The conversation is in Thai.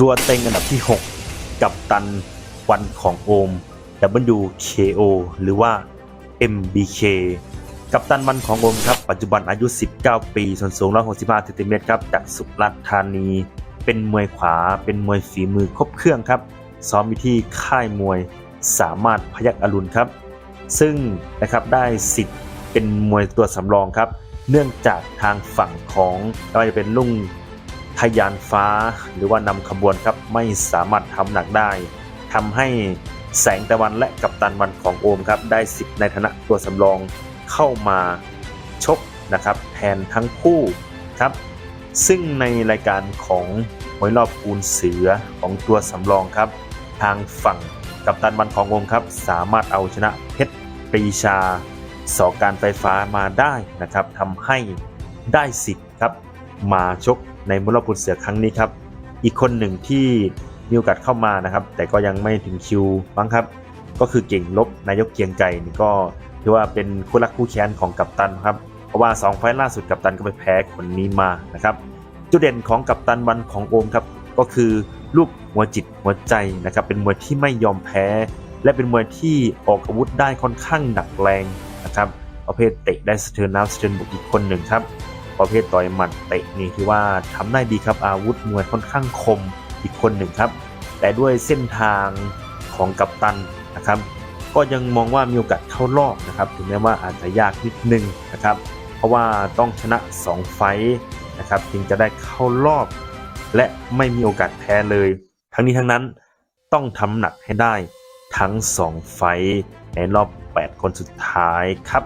ตัวเต็งอันดับที่ 6 กับตันวันของโอม WKO หรือว่า MBK กับตันวันของโอมครับ ปัจจุบันอายุ 19 ปีส่วนสูง 165เซนติเมตรครับ จากสุราษฎร์ธานี เป็นมวยขวา เป็นมวยฝีมือครบเครื่องครับ ซ้อมอยู่ที่ค่ายมวยสามารถพยักอรุณครับ ซึ่งนะครับได้สิทธิ์เป็นมวยตัวสำรองครับ เนื่องจากทางฝั่งของไม่ว่าจะเป็นลุง ยานฟ้าหรือว่านำขบวนครับไม่สามารถทำหนักได้ทำให้แสงตะวันและกัปตันวันของโอมครับได้สิทธิ์ในฐานะตัวสำรองเข้ามาชกนะครับแทนทั้งคู่ครับ ซึ่งในรายการของมวยรอบปูนเสือของตัวสำรองครับ ทางฝั่งกัปตันวันของวงครับ สามารถเอาชนะเพชรปรีชาสอการไฟฟ้ามาได้นะครับทำให้ได้สิทธิ์ครับมาชก ในมวยรอบปูนเสือครั้งนี้ครับ อีกคนหนึ่งที่มีโอกาสเข้ามานะครับ แต่ก็ยังไม่ถึงคิวบ้างครับ ก็คือเก่งลบนายกเกียงไก่นี่ก็ถือว่าเป็นคู่รักคู่แค้นของกัปตันครับ เพราะว่า 2 ไฟล์ล่าสุดกัปตันก็ไปแพ้คนนี้มานะครับ จุดเด่นของกัปตันวันของโอมครับ ก็คือลูกหัวจิตหัวใจนะครับ เป็นมวยที่ไม่ยอมแพ้ และเป็นมวยที่ออกอาวุธได้ค่อนข้างหนักแรงนะครับ ประเภทเตะได้สะเทือนน้ำสะเทือนบุกอีกคนหนึ่งครับ ประเภทต่อยหมัดเตะนี่ถือว่าทำได้ดีครับอาวุธมวยค่อนข้างคมอีกคนหนึ่งครับ แต่ด้วยเส้นทางของกัปตันนะครับ ก็ยังมองว่ามีโอกาสเข้ารอบนะครับ ถึงแม้ว่าอาจจะยากนิดนึงนะครับ เพราะว่าต้องชนะ 2 ไฟนะครับจึงจะได้เข้ารอบ และไม่มีโอกาสแพ้เลย ทั้งนี้ทั้งนั้นต้องทำหนักให้ได้ทั้ง 2 ไฟในรอบ 8 คนสุดท้ายครับ